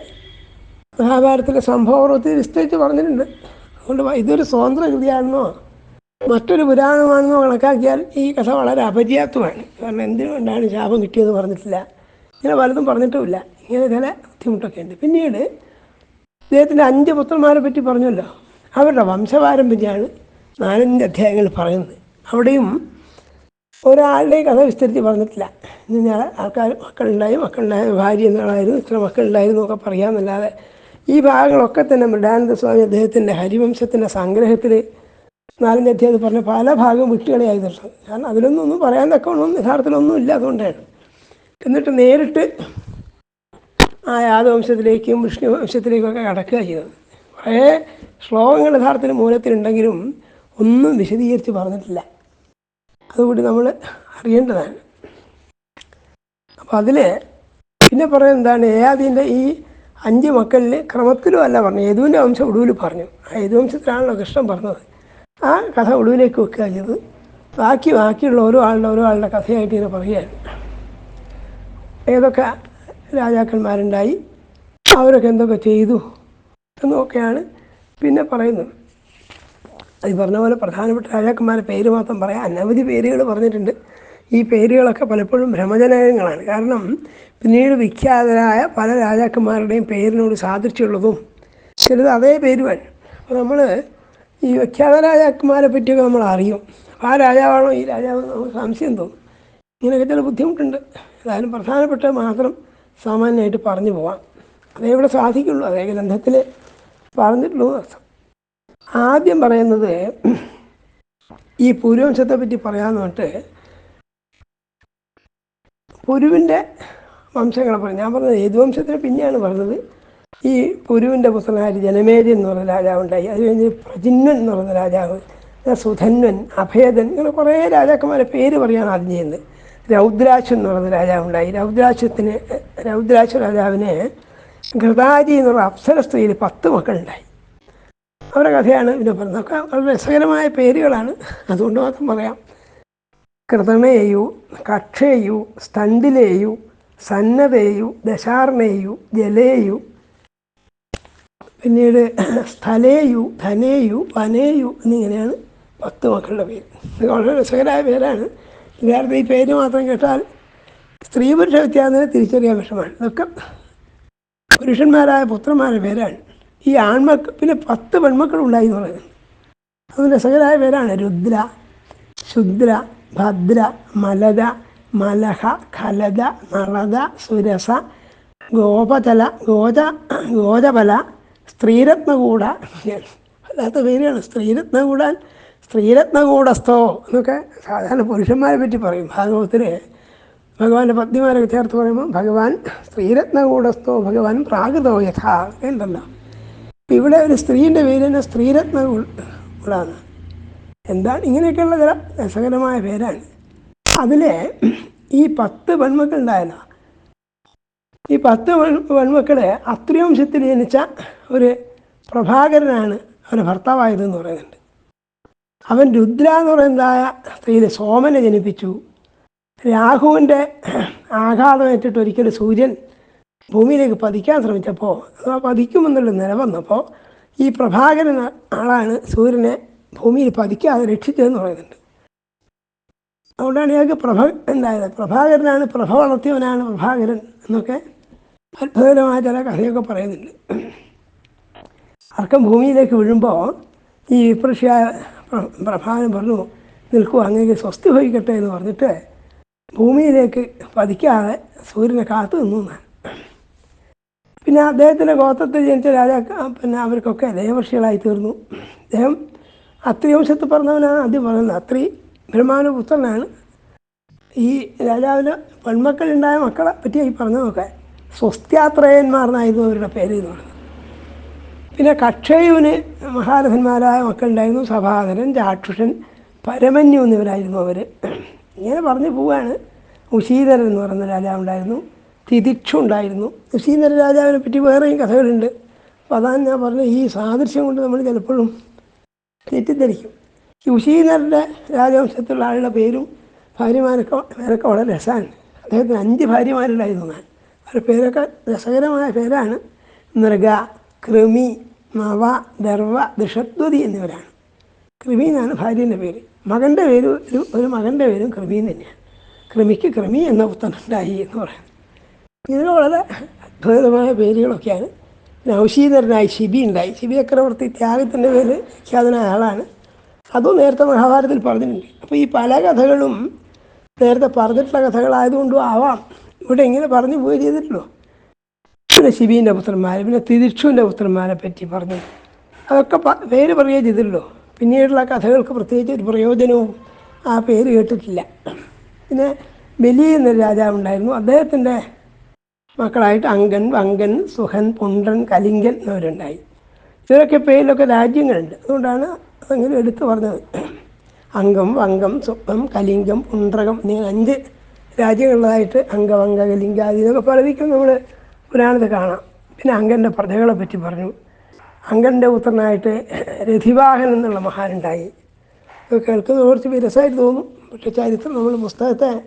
മഹാഭാരതത്തിലെ സംഭവത്തിൽ വിസ്തരിച്ച് പറഞ്ഞിട്ടുണ്ട്. അതുകൊണ്ട് ഇതൊരു സ്വതന്ത്ര കൃതിയാണെന്നോ മറ്റൊരു പുരാണമാണെന്നോ കണക്കാക്കിയാൽ ഈ കഥ വളരെ അപര്യാപ്തമാണ്. കാരണം എന്തിനുകൊണ്ടാണ് ശാപം കിട്ടിയെന്ന് പറഞ്ഞിട്ടില്ല. ഇങ്ങനെ പലതും പറഞ്ഞിട്ടുമില്ല. ഇങ്ങനെ ചില ബുദ്ധിമുട്ടൊക്കെ ഉണ്ട്. പിന്നീട് അദ്ദേഹത്തിന്റെ അഞ്ച് പുത്രന്മാരെ പറ്റി പറഞ്ഞല്ലോ. അവരുടെ വംശപാരമ്പര്യമാണ് നാലഞ്ച് അധ്യായങ്ങൾ പറയുന്നത്. അവിടെയും ഒരാളുടെയും കഥ വിസ്തരിച്ച് പറഞ്ഞിട്ടില്ല. ഞാൻ ആൾക്കാർ മക്കളുണ്ടായി മക്കളുണ്ടായ ഭാര്യ എന്നാളായിരുന്നു ഇത്ര മക്കളുണ്ടായിരുന്നു എന്നൊക്കെ പറയാമെന്നല്ലാതെ ഈ ഭാഗങ്ങളൊക്കെ തന്നെ മൃഡാനന്ദ സ്വാമി അദ്ദേഹത്തിന്റെ ഹരിവംശത്തിന്റെ സംഗ്രഹത്തിൽ നാലഞ്ച് അധ്യായം പറഞ്ഞ പല ഭാഗവും വിട്ടുകളിയായി നിർത്തുന്നത് കാരണം അതിലൊന്നും ഒന്നും പറയാൻ തക്കവണ്ണം യഥാർത്ഥത്തിലൊന്നും ഇല്ല അതുകൊണ്ടാണ് എന്നിട്ട് നേരിട്ട് ആ യാദവംശത്തിലേക്കും വിഷ്ണു വംശത്തിലേക്കൊക്കെ കടക്കുക ചെയ്തത്. കുറേ ശ്ലോകങ്ങൾ യഥാർത്ഥത്തിൽ മൂലത്തിലുണ്ടെങ്കിലും ഒന്നും വിശദീകരിച്ച് പറഞ്ഞിട്ടില്ല. അതുകൂടി നമ്മൾ അറിയേണ്ടതാണ്. അപ്പോൾ അതിൽ പിന്നെ പറയുന്നത് എന്താണ് ഏയാദീന്റെ ഈ അഞ്ച് മക്കളിൽ ക്രമത്തിലും അല്ല പറഞ്ഞു യദുവിന്റെ വംശം ഒടുവിൽ പറഞ്ഞു. ആ യദുവംശത്തിലാണല്ലോ കൃഷ്ണൻ പറഞ്ഞത്. ആ കഥ ഒടുവിലേക്ക് വെക്കുക ചെയ്തത് ബാക്കി ബാക്കിയുള്ള ഓരോ ആളുടെ ഓരോ ആളുടെ കഥയായിട്ട് ഇങ്ങനെ പറയുകയാണ്. ഏതൊക്കെ രാജാക്കന്മാരുണ്ടായി അവരൊക്കെ എന്തൊക്കെ ചെയ്തു എന്നൊക്കെയാണ് പിന്നെ പറയുന്നത്. അത് പറഞ്ഞ പോലെ പ്രധാനപ്പെട്ട രാജാക്കന്മാരുടെ പേര് മാത്രം പറയാം. അനവധി പേരുകൾ പറഞ്ഞിട്ടുണ്ട്. ഈ പേരുകളൊക്കെ പലപ്പോഴും ഭ്രമജനകങ്ങളാണ്. കാരണം പിന്നീട് വിഖ്യാതരായ പല രാജാക്കന്മാരുടെയും പേരിനോട് സാദൃശ്യമുള്ളതും ചിലത് അതേ പേരുമാണ്. അപ്പോൾ നമ്മൾ ഈ വിഖ്യാത രാജാക്കന്മാരെ പറ്റിയൊക്കെ നമ്മൾ അറിയും. ആ രാജാവാണോ ഈ രാജാവ് നമുക്ക് സംശയം തോന്നും. ഇങ്ങനെയൊക്കെ ചില ബുദ്ധിമുട്ടുണ്ട്. ഏതായാലും പ്രധാനപ്പെട്ട മാത്രം സാമാന്യമായിട്ട് പറഞ്ഞു പോവാം. അതേ ഇവിടെ സാധിക്കുള്ളൂ. അതേ ഗ്രന്ഥത്തിൽ പറഞ്ഞിട്ടുള്ളൂ ആദ്യം പറയുന്നത് ഈ പുരുവംശത്തെ പറ്റി പറയാമെന്ന് പറഞ്ഞിട്ട് പുരുവിന്റെ വംശങ്ങളെ പറഞ്ഞു. ഞാൻ പറഞ്ഞത് ഏത് വംശത്തിന് പിന്നെയാണ് പറഞ്ഞത്? ഈ പുരുവിന്റെ പുത്രനായ ജനമേരി എന്ന് പറഞ്ഞ രാജാവുണ്ടായി. അത് കഴിഞ്ഞ് പ്രജിന്വൻ എന്ന് പറഞ്ഞ രാജാവ് സുധന്വൻ അഭേദൻ ഇങ്ങനെ കുറേ രാജാക്കന്മാരെ പേര് പറയാണ് ആദ്യം ചെയ്യുന്നത്. രൗദ്രാക്ഷൻ എന്ന് പറയുന്ന രാജാവുണ്ടായി. രൗദ്രാക്ഷത്തിന് രൗദ്രാക്ഷ രാജാവിന് എന്ന് എന്നുള്ള അപ്സര സ്ത്രീയിൽ പത്ത് മക്കളുണ്ടായി. അവരുടെ കഥയാണ് പിന്നെ പറഞ്ഞത്. വളരെ രസകരമായ പേരുകളാണ്. അതുകൊണ്ട് മാത്രം പറയാം. കൃതമേയു കക്ഷേയു സ്തണ്ടിലേയു സന്നതേയു ദശാർണേയു ജലേയു. പിന്നീട് സ്ഥലേയു ധനേയു വനേയു എന്നിങ്ങനെയാണ് പത്ത് മക്കളുടെ പേര്. ഇത് വളരെ രസകരമായ പേരാണ്. യഥാർത്ഥം ഈ പേര് മാത്രം കേട്ടാൽ സ്ത്രീ പുരുഷ വ്യത്യാസം തിരിച്ചറിയാൻ വിഷമാണ് ഇതൊക്കെ പുരുഷന്മാരായ പുത്രന്മാരുടെ പേരാണ്. ഈ ആൺമക്കൾ പിന്നെ പത്ത് പെൺമക്കളുണ്ടായി എന്ന് പറയുന്നത് അത് രസകരമായ പേരാണ്. രുദ്ര ശുദ്ര ഭദ്ര മലത മലഹ ഖലത നളത സുരസ ഗോപതല ഗോജ ഗോജബല സ്ത്രീരത്നകൂട. അല്ലാത്ത പേരാണ്. സ്ത്രീരത്നകൂടാൻ സ്ത്രീരത്നകൂടസ്ഥോ എന്നൊക്കെ സാധാരണ പുരുഷന്മാരെ പറ്റി പറയും. ഭാഗവത്തിൽ ഭഗവാന്റെ പത്നിമാരൊക്കെ ചേർത്ത് പറയുമ്പോൾ ഭഗവാൻ സ്ത്രീരത്നകൂടസ്ഥോ ഭഗവാൻ പ്രാകൃതോ യഥാ ഉണ്ടല്ലോ. ഇവിടെ ഒരു സ്ത്രീന്റെ പേര് തന്നെ സ്ത്രീരത്നകൂടാണ്. എന്താണ് ഇങ്ങനെയൊക്കെയുള്ള ചില രസകരമായ പേരാണ്. അതിലെ ഈ പത്ത് പെൺമക്കളുണ്ടായല്ലോ ഈ പത്ത് പെൺമക്കളെ അത്രിവംശത്തിൽ ജനിച്ച ഒരു പ്രഭാകരനാണ് അവന്റെ ഭർത്താവായതെന്ന് പറയുന്നുണ്ട്. അവൻ രുദ്ര എന്ന് പറയുന്നതായ സ്ത്രീയിൽ സോമനെ ജനിപ്പിച്ചു. രാഹുവിന്റെ ആഘാതമേറ്റിട്ട് ഒരിക്കലും സൂര്യൻ ഭൂമിയിലേക്ക് പതിക്കാൻ ശ്രമിച്ചപ്പോൾ പതിക്കുമെന്നുള്ള നില വന്നപ്പോൾ ഈ പ്രഭാകരൻ ആളാണ് സൂര്യനെ ഭൂമിയിൽ പതിക്കാതെ രക്ഷിച്ചതെന്ന് പറയുന്നുണ്ട്. അതുകൊണ്ടാണ് ഇയാൾക്ക് പ്രഭ ഉണ്ടായത് പ്രഭാകരനാണ് പ്രഭ വളർത്തിയവനാണ് പ്രഭാകരൻ എന്നൊക്കെ അത്ഭുതകരമായ ചില കഥയൊക്കെ പറയുന്നുണ്ട്. അർക്കം ഭൂമിയിലേക്ക് വീഴുമ്പോൾ ഈ വിപ്രഷ്യ പ്ര- പ്രഭാകരൻ പറഞ്ഞു നിൽക്കൂ അങ്ങേക്ക് സ്വസ്തി ഭവിക്കട്ടെ എന്ന് പറഞ്ഞിട്ട് ഭൂമിയിലേക്ക് പതിക്കാതെ സൂര്യനെ കാത്തു നിന്നു എന്നാണ്. പിന്നെ അദ്ദേഹത്തിന്റെ ഗോത്രത്തിൽ ജനിച്ച രാജാക്ക പിന്നെ അവർക്കൊക്കെ ദേവർഷികളായി തീർന്നു. അദ്ദേഹം അത്രി വംശത്തിൽ പറഞ്ഞവനാണ് ആദ്യം പറയുന്നത് അത്രി ബ്രഹ്മാവിന്റെ പുത്രനാണ് ഈ രാജാവിന് പെൺമക്കളുണ്ടായ മക്കളെ പറ്റി ഈ പറഞ്ഞതൊക്കെ. നോക്കാൻ എന്നായിരുന്നു അവരുടെ പേര് എന്ന് പറയുന്നത് പിന്നെ കക്ഷയുവിന് മഹാരഥന്മാരായ മക്കളുണ്ടായിരുന്നു. സഭാധരൻ ചാക്ഷുഷൻ പരമന്യു എന്നിവരായിരുന്നു അവർ ഇങ്ങനെ പറഞ്ഞു പോവുകയാണ് ഉശീധരൻ എന്ന് പറയുന്ന രാജാവുണ്ടായിരുന്നു. തിദിക്ഷു ഉണ്ടായിരുന്നു. ഉശീധര രാജാവിനെ പറ്റി വേറെയും കഥകളുണ്ട്. അപ്പോൾ അതാണ് ഞാൻ പറഞ്ഞത്. ഈ സാദൃശ്യം കൊണ്ട് നമ്മൾ ചിലപ്പോഴും തെറ്റിദ്ധരിക്കും. ഉശീധരന്റെ രാജവംശത്തിലുള്ള ആളുടെ പേരും ഭാര്യമാരൊക്കെ പേരൊക്കെ വളരെ രസമാണ്. അദ്ദേഹത്തിന് അഞ്ച് ഭാര്യമാരുണ്ടായിരുന്നു ഞാൻ അവരുടെ പേരൊക്കെ രസകരമായ പേരാണ്. മൃഗ കൃമി നവ ദർവ ദൃഷത്വതി എന്നിവരാണ്. കൃമി എന്നാണ് ഭാര്യന്റെ പേര്. മകന്റെ പേര് ഒരു ഒരു മകന്റെ പേരും കൃമി തന്നെയാണ്. കൃമിക്ക് കൃമി എന്ന പുത്തനുണ്ടായി എന്ന് പറയുന്നത് ഇതിന് വളരെ അത്ഭുതമായ പേരുകളൊക്കെയാണ് പിന്നെ ഔഷീധരനായി ശിബി ഉണ്ടായി. ശിബി ചക്രവർത്തി ത്യാഗത്തിന്റെ പേര് വിഖ്യാതനായ ആളാണ്. അതും നേരത്തെ മഹാഭാരതത്തിൽ പറഞ്ഞിട്ടുണ്ട്. അപ്പോൾ ഈ പല കഥകളും നേരത്തെ പറഞ്ഞിട്ടുള്ള കഥകളായതുകൊണ്ടും ആവാം. ഇവിടെ ഇങ്ങനെ പറഞ്ഞു പോയി ചെയ്തിട്ടുള്ളൂ പിന്നെ ശിബീന്റെ പുത്രന്മാർ പിന്നെ തിരിച്ചുവിന്റെ പുത്രന്മാരെ പറ്റി പറഞ്ഞു. അതൊക്കെ പേര് പറയുകയും ചെയ്തിട്ടുള്ളൂ പിന്നീടുള്ള കഥകൾക്ക് പ്രത്യേകിച്ച് ഒരു പ്രയോജനവും ആ പേര് കേട്ടിട്ടില്ല. പിന്നെ ബലി എന്നൊരു രാജാവുണ്ടായിരുന്നു. അദ്ദേഹത്തിന്റെ മക്കളായിട്ട് അങ്കൻ വങ്കൻ സുഹൻ പുണ്ടൻ കലിങ്കൻ എന്നിവരുണ്ടായി. ഇവരൊക്കെ പേരിലൊക്കെ രാജ്യങ്ങളുണ്ട്. അതുകൊണ്ടാണ് അതെങ്കിലും എടുത്തു പറഞ്ഞത്. അംഗം വങ്കം സ്വപ്നം കലിംഗം പുണ്ട്രകം എന്നിങ്ങനെ അഞ്ച് രാജ്യങ്ങളിലായിട്ട് അംഗവംഗ കലിംഗാദി ഇതൊക്കെ പലതിക്കും നമ്മൾ പുരാണത്തിൽ കാണാം. പിന്നെ അങ്കന്റെ പ്രജകളെ പറ്റി പറഞ്ഞു. അങ്കന്റെ പുത്രനായിട്ട് രഥിവാഹൻ എന്നുള്ള മഹാനുണ്ടായി. ഇത് കേൾക്കുന്നത് കുറച്ച് വിരസമായിട്ട് തോന്നും. പക്ഷേ ചരിത്രം നമ്മൾ പുസ്തകത്തെ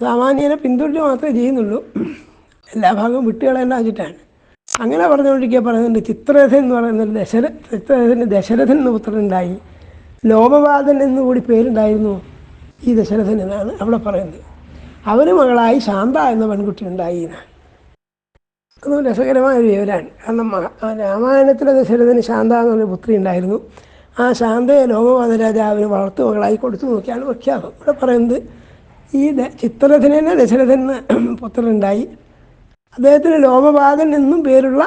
സാമാന്യനെ പിന്തുടരുക മാത്രമേ ചെയ്യുന്നുള്ളൂ. എല്ലാ ഭാഗവും വിട്ടുകളയേണ്ട വെച്ചിട്ടാണ്. അങ്ങനെ പറഞ്ഞുകൊണ്ടിരിക്കുക പറയുന്നുണ്ട് ചിത്രരഥൻ എന്ന് പറയുന്ന ദശരഥ ദശര ചിത്രരഥന് ദശരഥൻ എന്ന പുത്രനുണ്ടായി. ലോമവാദൻ എന്നുകൂടി പേരുണ്ടായിരുന്നു ഈ ദശരഥൻ എന്നാണ് അവിടെ പറയുന്നത്. അവന് മകളായി ശാന്ത എന്ന പെൺകുട്ടി ഉണ്ടായി അത് രസകരമായ ഒരു വിവരമാണ് കാരണം രാമായണത്തിലെ ദശരഥന് ശാന്ത എന്നൊരു പുത്രി ഉണ്ടായിരുന്നു. ആ ശാന്തയെ ലോമവാദ രാജാവിന് വളർത്തു മകളായി കൊടുത്തു നോക്കിയാണ് പ്രഖ്യാപനം. ഇവിടെ പറയുന്നത് ഈ ചിത്രരഥനെ ദശരഥന് പുത്രനുണ്ടായി. അദ്ദേഹത്തിന് ലോമപാതൻ എന്നും പേരുള്ള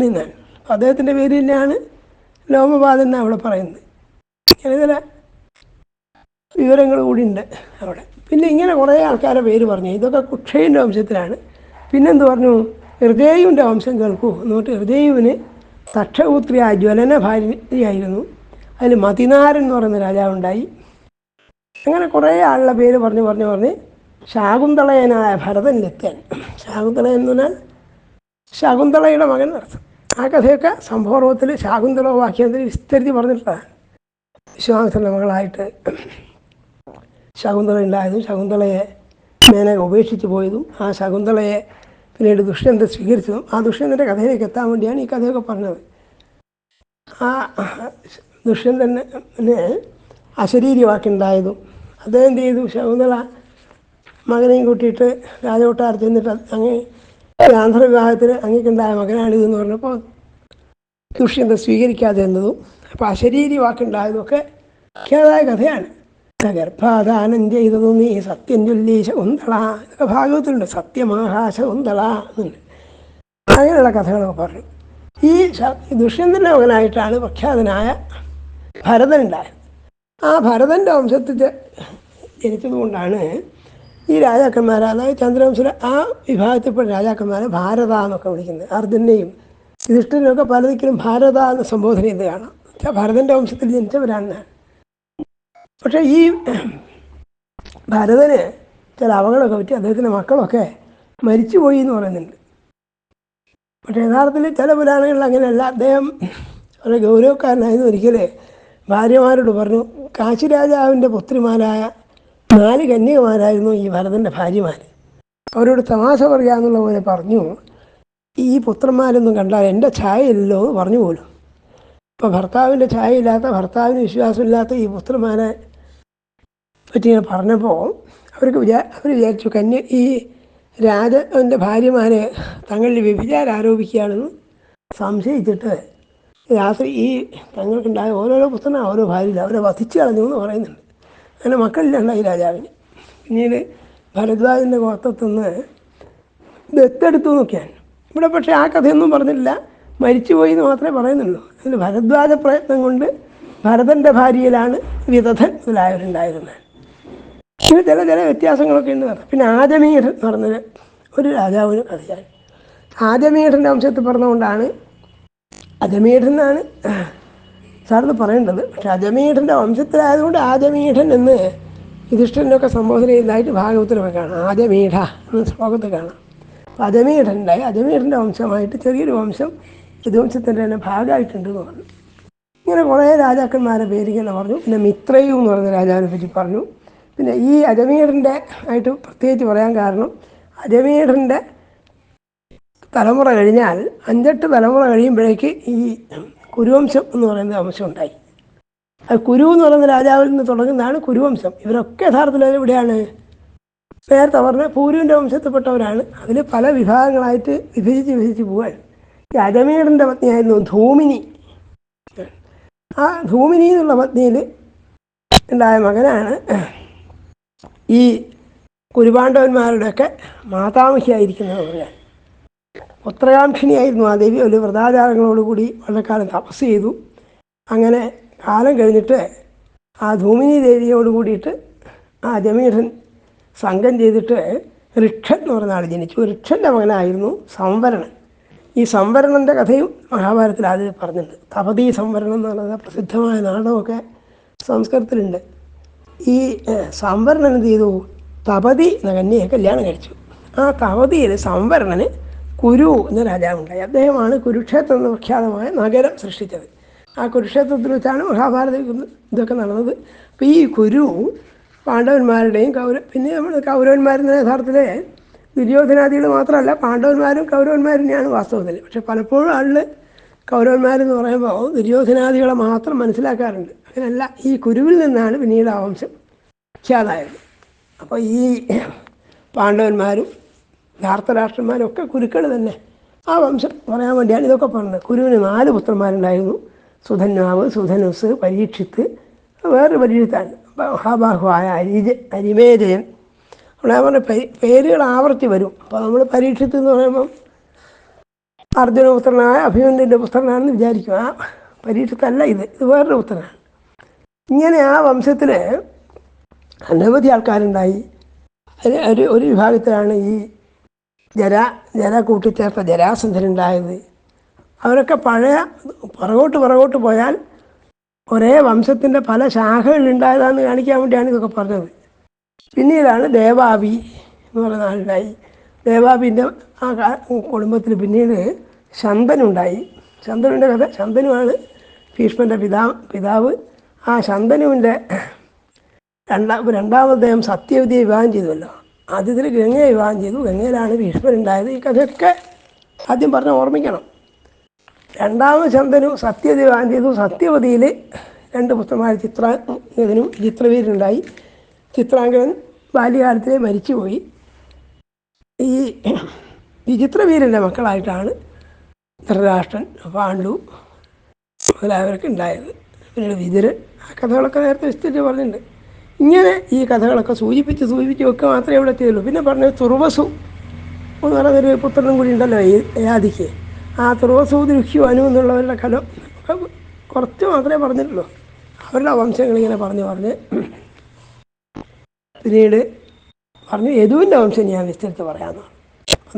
നിന്നാണ് അദ്ദേഹത്തിന്റെ പേര് തന്നെയാണ് ലോമപാതൻ എന്നാണ് അവിടെ പറയുന്നത്. ഇങ്ങനെ ചില വിവരങ്ങൾ കൂടി ഉണ്ട് അവിടെ. പിന്നെ ഇങ്ങനെ കുറേ ആൾക്കാരെ പേര് പറഞ്ഞു. ഇതൊക്കെ കുക്ഷേന്റെ വംശത്തിലാണ്. പിന്നെന്ത് പറഞ്ഞു? ഹൃദയുവിന്റെ വംശം കേൾക്കൂ എന്നിട്ട് ഹൃദയുവിന് ആ ജ്വലന ഭാര്യയായിരുന്നു. അതിൽ മതിനാരൻ എന്ന് പറയുന്ന രാജാവുണ്ടായി. അങ്ങനെ കുറേ ആളുടെ പേര് പറഞ്ഞ് പറഞ്ഞ് പറഞ്ഞ്. ശാകുന്തളയനായ ഭരതനിലെത്താൻ ശാകുന്തളയൻ എന്ന് പറഞ്ഞാൽ ശകുന്തളയുടെ മകൻ നടത്തും ആ കഥയൊക്കെ സംഭവത്തിൽ ശാകുന്തള വാക്യത്തിൽ വിസ്തരിച്ച് പറഞ്ഞിട്ടുള്ളതാണ്. വിശ്വാമിത്രന്റെ മകളായിട്ട് ശകുന്തള ഉണ്ടായതും ശകുന്തളയെ മേനക ഉപേക്ഷിച്ച് പോയതും ആ ശകുന്തളയെ പിന്നീട് ദുഷ്യന്ത സ്വീകരിച്ചതും ആ ദുഷ്യന്തന്റെ കഥയിലേക്ക് എത്താൻ വേണ്ടിയാണ് ഈ കഥയൊക്കെ പറഞ്ഞത്. ആ ദുഷ്യന്തന് അശരീരി വാക്കുണ്ടായതും അദ്ദേഹം എന്ത് ചെയ്തു? ശകുന്തള മകനെയും കൂട്ടിയിട്ട് രാജകൊട്ടാരത്തിൽ ചെന്നിട്ട് അങ്ങ് ആന്ധ്രവിവാഹത്തിന് അങ്ങേക്കുണ്ടായ മകനാണിതെന്ന് പറഞ്ഞപ്പോൾ ദുഷ്യന്ത സ്വീകരിക്കാതെ എന്നതും അപ്പോൾ അശരീരി വാക്കുണ്ടായതൊക്കെ ഖ്യാതായ കഥയാണ്. ഗർഭാധാനം ചെയ്തതു നീ സത്യം ചൊല്ലി ശകുന്തള ഇതൊക്കെ ഭാഗവത്തിലുണ്ട് സത്യമാഹാ ശകുന്തള എന്നുണ്ട്. അങ്ങനെയുള്ള കഥകളൊക്കെ പറഞ്ഞു. ഈ ദുഷ്യന്തന്റെ മകനായിട്ടാണ് പ്രഖ്യാതനായ ഭരതൻ ഉണ്ടായത് ആ ഭരതന്റെ വംശത്തിൽ ജനിച്ചതുകൊണ്ടാണ് ഈ രാജാക്കന്മാർ അതായത് ആ വിഭാഗത്തിൽപ്പെട്ട രാജാക്കന്മാരെ ഭാരത എന്നൊക്കെ വിളിക്കുന്നത്. അർജുനെയും യുധിഷ്ഠിരനൊക്കെ പലതിക്കലും ഭാരത എന്ന സംബോധന ചെയ്ത് കാണാം. ഭരതന്റെ വംശത്തിൽ ജനിച്ചവരാണ് പക്ഷേ ഈ ഭരതന് ചില അപകടമൊക്കെ പറ്റി അദ്ദേഹത്തിന്റെ മക്കളൊക്കെ മരിച്ചുപോയി എന്ന് പറയുന്നുണ്ട്. പക്ഷേ യഥാർത്ഥത്തിൽ ചില പുരാണങ്ങളിൽ അങ്ങനെയല്ല. അദ്ദേഹം വളരെ ഗൗരവക്കാരനായിരുന്നു ഒരിക്കൽ ഭാര്യമാരോട് പറഞ്ഞു കാശി രാജാവിന്റെ പുത്രിമാരായ നാല് കന്യകമാരായിരുന്നു ഈ ഭരതന്റെ ഭാര്യമാർ അവരോട് തമാശ പറയാന്നുള്ള പോലെ പറഞ്ഞു ഈ പുത്രന്മാരൊന്നും കണ്ടാൽ എന്റെ ഛായയില്ലല്ലോ എന്ന് പറഞ്ഞു പോലും. ഇപ്പോൾ ഭർത്താവിന്റെ ഛായയില്ലാത്ത ഭർത്താവിന് വിശ്വാസമില്ലാത്ത ഈ പുത്രന്മാരെ പറ്റി ഇങ്ങനെ പറഞ്ഞപ്പോൾ അവർക്ക് വിചാ അവർ വിചാരിച്ചു കന്യ ഈ രാജന്റെ ഭാര്യമാരെ തങ്ങളിൽ വ്യഭിചാരം ആരോപിക്കുകയാണെന്ന് സംശയിച്ചിട്ട് രാത്രി ഈ തങ്ങൾക്കുണ്ടായ ഓരോരോ പുത്രനാണ് ഓരോ ഭാര്യയിൽ അവരെ വധിച്ചു കളഞ്ഞു എന്ന് പറയുന്നുണ്ട്. അങ്ങനെ മക്കളിലുണ്ടായി രാജാവിന്. പിന്നീട് ഭരദ്വാജിന്റെ ഗോത്രത്തുനിന്ന് ദത്തെടുത്തു നോക്കിയാണ് ഇവിടെ പക്ഷേ ആ കഥയൊന്നും പറഞ്ഞില്ല മരിച്ചുപോയി എന്ന് മാത്രമേ പറയുന്നുള്ളൂ. അതിൽ ഭരദ്വാജ പ്രയത്നം കൊണ്ട് ഭരതന്റെ ഭാര്യയിലാണ് വിദധൻ മുതലായവരുണ്ടായിരുന്നത്. ഇങ്ങനെ ചില ചില വ്യത്യാസങ്ങളൊക്കെ ഉണ്ട് പിന്നെ ആദമീഠൻ എന്ന് പറഞ്ഞൊരു ഒരു രാജാവിന് കഥയാണ് ആദമീഠന്റെ വംശത്തിൽ പറഞ്ഞുകൊണ്ടാണ് അജമീഠൻ എന്നാണ് സാറിന് പറയേണ്ടത് അജമീഠന്റെ വംശത്തിലായതുകൊണ്ട് ആജമീഠൻ എന്ന് യുധിഷ്ഠിരനൊക്കെ സംബോധന ചെയ്യുന്നതായിട്ട് ഭാഗവത്തിലൊക്കെ കാണാം. ആജമീഠ എന്ന ശ്ലോകത്തിൽ കാണാം. അപ്പോൾ അജമീഠന്റെ അജമീഠന്റെ വംശമായിട്ട് ചെറിയൊരു വംശം യദുവംശത്തിന്റെ തന്നെ ഭാഗമായിട്ടുണ്ട് എന്ന് പറഞ്ഞു. ഇങ്ങനെ കുറേ രാജാക്കന്മാരെ പേര് ഇങ്ങനെ പറഞ്ഞു. പിന്നെ മിത്രയു എന്ന് പറയുന്ന രാജാവിനെ പറ്റി പറഞ്ഞു. പിന്നെ ഈ അജമീറിന്റെ ആയിട്ട് പ്രത്യേകിച്ച് പറയാൻ കാരണം അജമീറിന്റെ തലമുറ കഴിഞ്ഞാൽ അഞ്ചെട്ട് തലമുറ കഴിയുമ്പോഴേക്ക് ഈ കുരുവംശം എന്ന് പറയുന്ന വംശം ഉണ്ടായി. അത് കുരു എന്ന് പറയുന്ന രാജാവിൽ നിന്ന് തുടങ്ങുന്നതാണ് കുരുവംശം. ഇവരൊക്കെ യഥാർത്ഥത്തിൽ എവിടെയാണ്? നേരത്തെ പറഞ്ഞ പൂരുവിന്റെ വംശത്തിൽപ്പെട്ടവരാണ്. അതിൽ പല വിഭാഗങ്ങളായിട്ട് വിഭജിച്ച് വിഭജിച്ച് പോവാണ്. ഈ അജമീറിന്റെ പത്നിയായിരുന്നു ധൂമിനി. ആ ധൂമിനി എന്നുള്ള പത്നിയിൽ ഉണ്ടായ മകനാണ് ഈ കുരുപാണ്ഡവന്മാരുടെയൊക്കെ മാതാമഹിയായിരിക്കുന്നത് പറയാൻ പുത്രകാംക്ഷിണിയായിരുന്നു ആ ദേവി. ഒരു വ്രതാചാരങ്ങളോടുകൂടി വളരെക്കാലം തപസ് ചെയ്തു. അങ്ങനെ കാലം കഴിഞ്ഞിട്ട് ആ ധൂമിനി ദേവിയോട് കൂടിയിട്ട് ആ ജമീഠൻ സംഘം ചെയ്തിട്ട് ഋക്ഷൻ എന്ന് പറഞ്ഞ ജനിച്ചു. ഋക്ഷന്റെ മകനായിരുന്നു സംവരണൻ. ഈ സംവരണന്റെ കഥയും മഹാഭാരതത്തിൽ ആദ്യം പറഞ്ഞിട്ടുണ്ട്. തപതി സംവരണം എന്ന് പറയുന്ന പ്രസിദ്ധമായ നാടകമൊക്കെ സംസ്കൃതത്തിലുണ്ട്. ഈ സംവരണൻ എന്ത് ചെയ്തു? തപതി കന്യയെ കല്യാണം കഴിച്ചു. ആ തപതിയിൽ സംവരണന് കുരു എന്ന രാജാവുണ്ടായി അദ്ദേഹമാണ് കുരുക്ഷേത്രം എന്ന പ്രഖ്യാതമായ നഗരം സൃഷ്ടിച്ചത്. ആ കുരുക്ഷേത്രത്തിൽ വെച്ചാണ് മഹാഭാരത ഇതൊക്കെ നടന്നത്. അപ്പോൾ ഈ കുരു പാണ്ഡവന്മാരുടെയും കൗര പിന്നെ നമ്മൾ കൗരവന്മാരെന്ന യഥാർത്ഥത്തിൽ ദുര്യോധനാദികൾ മാത്രമല്ല പാണ്ഡവന്മാരും കൗരവന്മാരും തന്നെയാണ് വാസ്തവത്തിൽ പക്ഷെ പലപ്പോഴും ആളിൽ കൗരവന്മാരെന്ന് പറയുമ്പോൾ ദുര്യോധനാദികളെ മാത്രം മനസ്സിലാക്കാറുണ്ട്. അങ്ങനെയല്ല ഈ കുരുവിൽ നിന്നാണ് പിന്നീട് ആ വംശം ഖ്യാതായത് അപ്പോൾ ഈ പാണ്ഡവന്മാരും ധാർത്തരാഷ്ട്രന്മാരും രാഷ്ട്രന്മാരൊക്കെ കുരുക്കൾ തന്നെ. ആ വംശം പറയാൻ വേണ്ടിയാണ് ഇതൊക്കെ പറഞ്ഞത്. കുരുവിന് നാല് പുത്രന്മാരുണ്ടായിരുന്നു. സുധന്വാവ് സുധനുസ് പരീക്ഷിത്ത് വേറൊരു പരീക്ഷിത്താണ്. മഹാബാഹുവായ അരിജ അരിമേജയൻ. അവിടെ പറഞ്ഞ പേരുകൾ ആവർത്തി വരും. അപ്പോൾ നമ്മൾ പരീക്ഷിത്ത് എന്ന് പറയുമ്പം അർജുന പുത്രനായ അഭിമന്യന്റെ പുത്രനാണെന്ന് വിചാരിക്കും. ആ പരീക്ഷത്തല്ല ഇത്. ഇത് വേറൊരു പുത്രനാണ്. ഇങ്ങനെ ആ വംശത്തിൽ അനവധി ആൾക്കാരുണ്ടായി. ഒരു ഒരു വിഭാഗത്തിലാണ് ഈ ജര ജര കൂട്ടിച്ചേർത്ത ജരാസന്ധനുണ്ടായത് അവരൊക്കെ പഴയ പുറകോട്ട് പുറകോട്ട് പോയാൽ ഒരേ വംശത്തിന്റെ പല ശാഖകളുണ്ടായതാന്ന് കാണിക്കാൻ വേണ്ടിയാണ് ഇതൊക്കെ പറഞ്ഞത്. പിന്നീടാണ് ദേവാബി എന്ന് പറയുന്ന ആളുണ്ടായി ദേവാബിന്റെ ആ കുടുംബത്തിൽ പിന്നീട് ശന്തനുണ്ടായി. ശന്തനുവിന്റെ കഥ ശന്തനുമാണ് ഭീഷ്മന്റെ പിതാ പിതാവ്. ആ ശന്തനുവിന്റെ രണ്ടാം രണ്ടാമദ്ദേഹം സത്യവതിയെ വിവാഹം ചെയ്തുവല്ലോ. ആദ്യത്തിൽ ഗംഗയെ വിവാഹം ചെയ്തു. ഗംഗയിലാണ് ഭീഷ്മരുണ്ടായത്. ഈ കഥയൊക്കെ ആദ്യം പറഞ്ഞ് ഓർമ്മിക്കണം. രണ്ടാമത് ചന്ദനു സത്യവതി വിവാഹം ചെയ്തു. സത്യവതിയിൽ രണ്ട് പുത്രന്മാർ ചിത്രാംഗനും ചിത്രവീരനുണ്ടായി. ചിത്രാംഗൻ ബാല്യകാലത്തിലെ മരിച്ചുപോയി. ഈ വിചിത്രവീരന്റെ മക്കളായിട്ടാണ് ധൃതരാഷ്ട്രൻ പാണ്ഡു മുതലായവരൊക്കെ ഉണ്ടായത്. പിന്നീട് വിതിര് ആ കഥകളൊക്കെ നേരത്തെ വിസ്തരിച്ച് പറഞ്ഞിട്ടുണ്ട്. ഇങ്ങനെ ഈ കഥകളൊക്കെ സൂചിപ്പിച്ച് സൂചിപ്പിച്ച് ഒക്കെ മാത്രമേ ഇവിടെ എത്തിയുള്ളൂ. പിന്നെ പറഞ്ഞു തുറവസു എന്ന് പറയുന്നൊരു പുത്രനും കൂടി ഉണ്ടല്ലോ യാദിക്ക് ആ തുറവസു ദൃഹ്യു അനു എന്നുള്ളവരുടെ കല കുറച്ച് മാത്രമേ പറഞ്ഞിട്ടുള്ളൂ. അവരുടെ വംശങ്ങൾ ഇങ്ങനെ പറഞ്ഞു പറഞ്ഞ് പിന്നീട് പറഞ്ഞു യദുവിന്റെ വംശം ഞാൻ വിസ്തരിച്ച് പറയാമെന്നാണ്.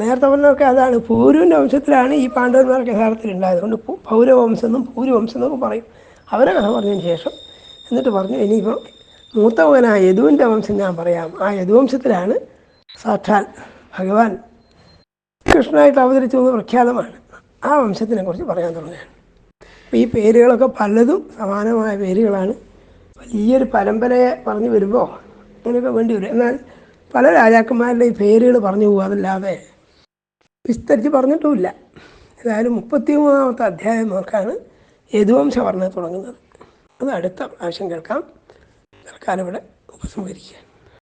നേരത്തെ പറഞ്ഞൊക്കെ അതാണ്. പൂരുവിന്റെ വംശത്തിലാണ് ഈ പാണ്ഡവന്മാർക്ക് യഥാർത്ഥത്തിൽ ഉണ്ടായത്. കൊണ്ട് പൗരവംശം എന്നും പൂരുവംശം എന്നൊക്കെ പറയും. അവരെ കഥ പറഞ്ഞതിന് ശേഷം എന്നിട്ട് പറഞ്ഞു ഇനിയിപ്പോൾ മൂത്ത മകനായ യദുവിന്റെ വംശം ഞാൻ പറയാം. ആ യദുവംശത്തിലാണ് സാക്ഷാൽ ഭഗവാൻ കൃഷ്ണനായിട്ട് അവതരിച്ചു എന്ന് പ്രഖ്യാതമാണ്. ആ വംശത്തിനെ കുറിച്ച് പറയാൻ തുടങ്ങുകയാണ്. അപ്പോൾ ഈ പേരുകളൊക്കെ പലതും സമാനമായ പേരുകളാണ്. വലിയൊരു പരമ്പരയെ പറഞ്ഞു വരുമ്പോൾ അങ്ങനെയൊക്കെ വേണ്ടി വരും. എന്നാൽ പല രാജാക്കന്മാരുടെ ഈ പേരുകൾ പറഞ്ഞു പോകും. അതല്ലാതെ വിസ്തരിച്ച് പറഞ്ഞിട്ടുമില്ല. ഏതായാലും മുപ്പത്തി മൂന്നാമത്തെ അധ്യായം നോക്കാണ് യദുവംശ വർണ തുടങ്ങുന്നത്. അത് അടുത്ത പ്രാവശ്യം കേൾക്കാം. തൽക്കാലം ഉപസംഹരിക്കുകയാണ് ഉപസംഹരിക്കുക.